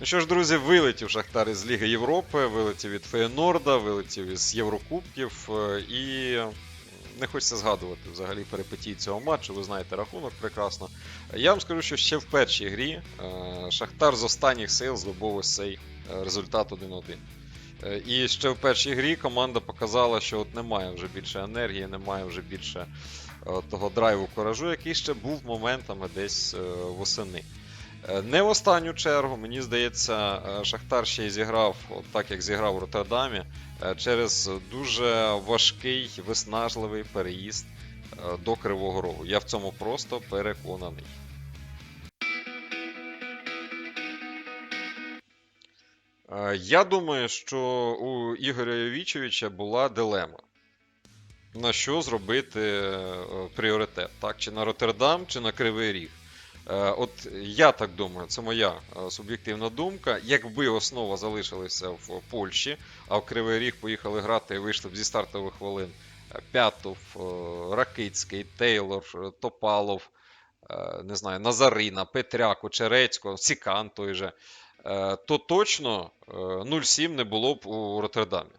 Ну що ж, друзі, вилетів Шахтар із Ліги Європи, вилетів від Феєнорда, вилетів із Єврокубків е, і не хочеться згадувати взагалі перипетії цього матчу. Ви знаєте рахунок прекрасно. Я вам скажу, що ще в першій грі е, Шахтар з останніх сил здобув ось цей е, результат 1-1. Е, І ще в першій грі команда показала, що от немає вже більше енергії, немає вже більше того драйву коражу, який ще був моментами десь восени. Е, Не в останню чергу, мені здається, е, Шахтар ще й зіграв, от так як зіграв у Роттердамі, е, через дуже важкий, виснажливий переїзд до Кривого Рогу. Я в цьому просто переконаний. Я думаю, що у Ігоря Йовічевича була дилема. На що зробити пріоритет? Так? Чи на Роттердам, чи на Кривий Ріг? Е, От я так думаю, це моя е, суб'єктивна думка. Якби основа залишилася в Польщі, а в Кривий Ріг поїхали грати і вийшли б зі стартових хвилин П'ятов, е, Ракицький, Тейлор, Топалов, не знаю, Назарина, Петряк, Очерецько, Сікан той же, то точно е, 0-7 не було б у Роттердамі.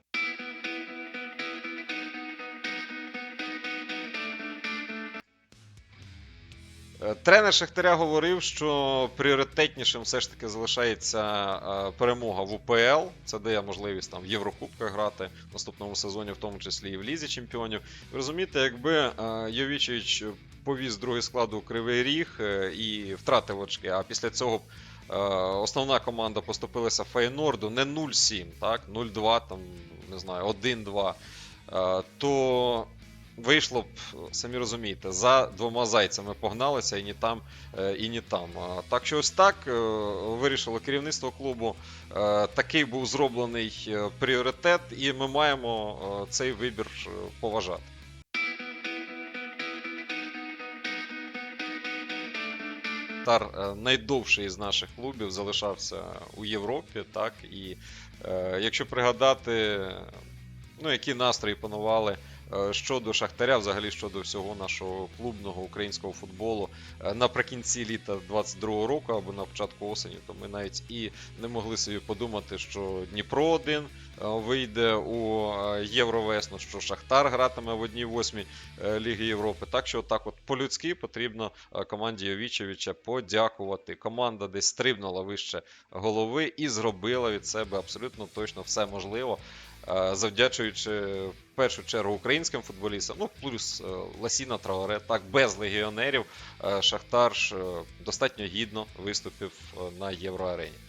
Тренер Шахтаря говорив, що пріоритетнішим все ж таки залишається е, перемога в УПЛ. Це дає можливість там в Єврокубках грати в наступному сезоні, в тому числі і в Лізі Чемпіонів. Ви розумієте, якби е, Йовічевич повіз другий склад у Кривий Ріг е, і втратив очки, а після цього е, основна команда поступилася Фейнорду не 0-7, так, 0-2, там, не знаю, 1-2, е, то вийшло б, самі розумієте, за двома зайцями погналися і ні там, е, і ні там. Так що ось так е, вирішило керівництво клубу. Е, Такий був зроблений пріоритет, і ми маємо цей вибір поважати. Е, найдовший із наших клубів залишався у Європі, так і е, якщо пригадати, ну які настрої панували щодо Шахтаря, взагалі щодо всього нашого клубного українського футболу е, наприкінці літа 22-го року або на початку осені, то ми навіть і не могли собі подумати, що Дніпро 1 вийде у е, Євровесну, що Шахтар гратиме в одній восьмій е, Ліги Європи. Так що так от по-людськи потрібно е, команді Йовічевича подякувати. Команда десь стрибнула вище голови і зробила від себе абсолютно точно все можливе, е, завдячуючи в першу чергу українським футболістам, ну плюс е, Ласіна Траоре, так без легіонерів е, Шахтар е, достатньо гідно виступив на Євроарені.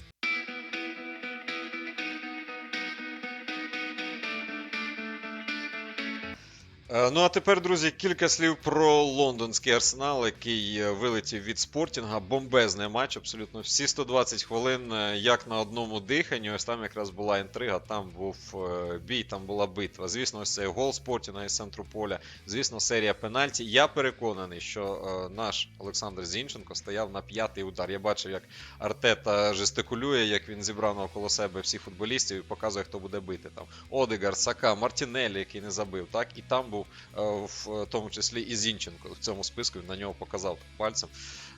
Ну а тепер, друзі, кілька слів про лондонський арсенал, який е, вилетів від спортінга. Бомбезний матч, абсолютно всі 120 хвилин, е, як на одному диханні. Ось там якраз була інтрига, там був е, бій, там була битва. Звісно, ось цей гол спортінга із центру поля. Звісно, серія пенальті. Я переконаний, що е, наш Олександр Зінченко стояв на п'ятий удар. Я бачив, як Артета жестикулює, як він зібрав навколо себе всіх футболістів і показує, хто буде бити. Там Одегар, Сака, Мартінелі, який не забив. Так, і там був е, в тому числі і Зінченко в цьому списку. Він на нього показав пальцем.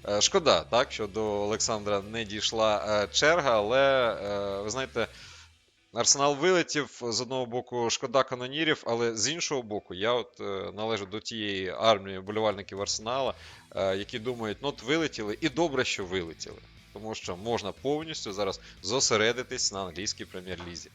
Е, Шкода, так, що до Олександра не дійшла е, черга, але е, ви знаєте. Арсенал вилетів з одного боку шкода канонірів, але з іншого боку, я от належу до тієї армії болівальників Арсенала, які думають, ну от вилетіли, і добре, що вилетіли. Тому що можна повністю зараз зосередитись на англійській прем'єр-лізі.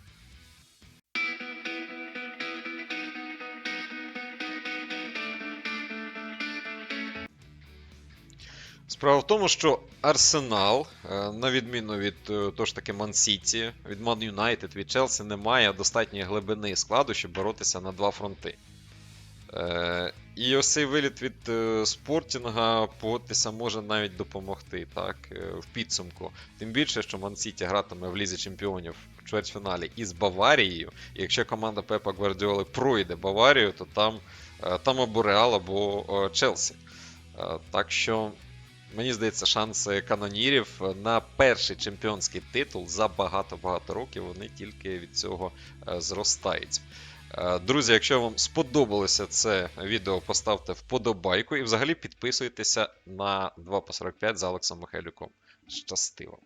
Справа в тому, що Арсенал, е, на відміну від е, того ж таки Ман-Сіті, від Ман Юнайтед, від Челсі, не має достатньої глибини складу, щоб боротися на два фронти. Е, І ось цей виліт від Спортінга погодьтеся може навіть допомогти так, в підсумку. Тим більше, що Ман-Сіті гратиме в Лізі Чемпіонів в чвертьфіналі із Баварією. І якщо команда Пепа Гвардіоли пройде Баварію, то там, там або Реал, або Челсі. Так що Мені здається, шанси канонірів на перший чемпіонський титул за багато-багато років вони тільки від цього е, зростають. Е, Друзі, якщо вам сподобалося це відео, поставте вподобайку і взагалі підписуйтеся на 2 по 45 з Алексом Михайлюком. Щастиво!